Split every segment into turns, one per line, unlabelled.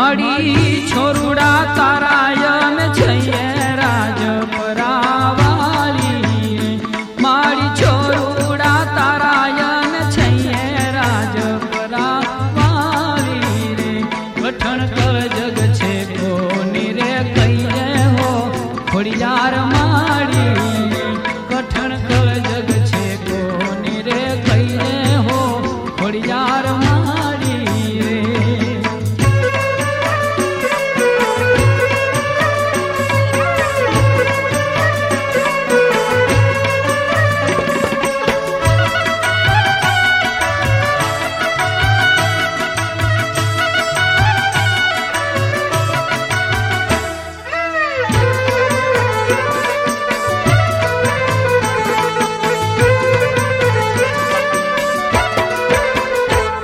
મળી છોરુડા તારાયણ જઈએ રાજ પરાવાલી મારી છોરુડા તારાયણ જઈએ રાજ પરાવાલી રે ગઠણ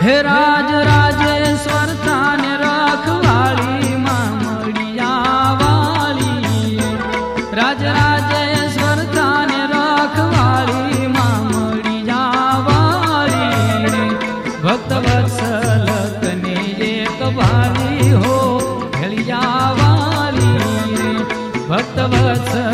હે રાજ રાજેશ્વર તાને રખવાળી માં મળિયા વાળી રાજ રાજેશ્વર તાને રખવાળી માં મળિયા વાળી ભક્ત વત્સલ એક વાલી હો ભેળિયા વાળી ભક્ત વત્સલ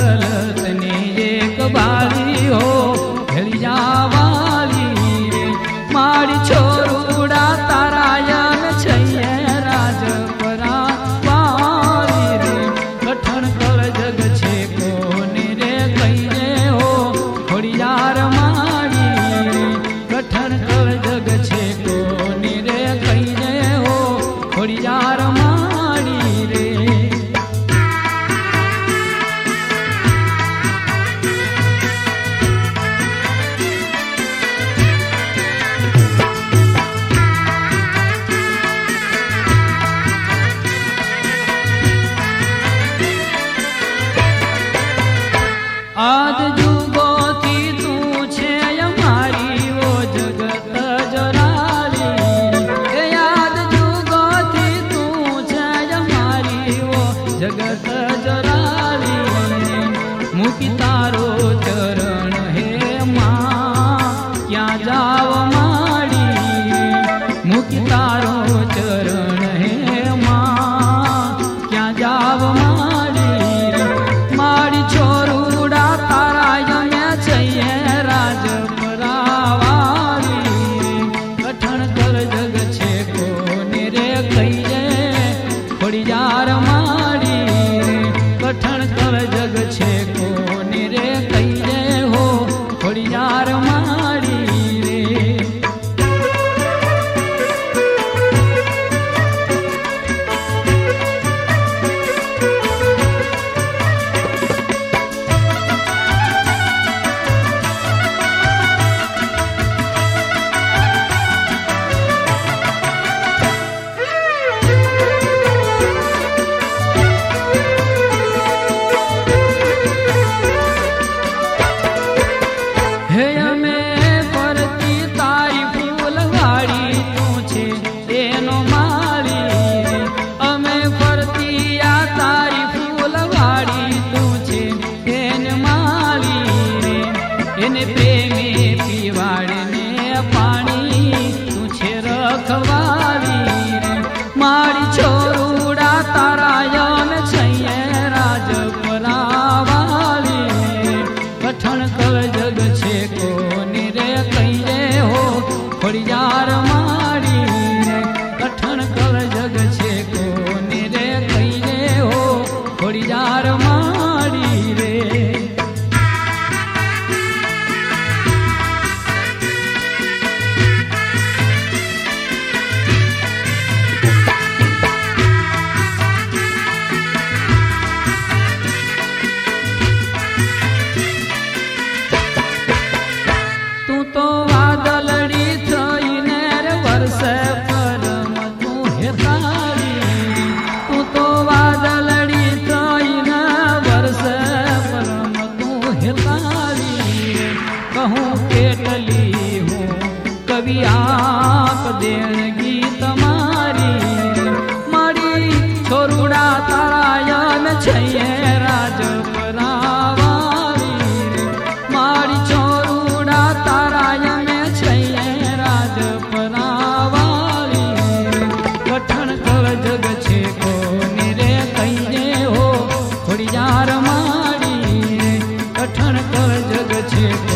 आज கொடியாரம்மா એને પ્રેમે પીવાડને પાણી તું છે રખવાવી મારી છોરુડા તારાયન છે રાજ પરાવાલી પઠણ કલ જગ છે કોની રે કહીએ હો? ફળિયાર सुनावी कहूँ के टली हूँ। कवि आप देगी तुम्हारी मारी। छोरुड़ा तारायन छैये। magic.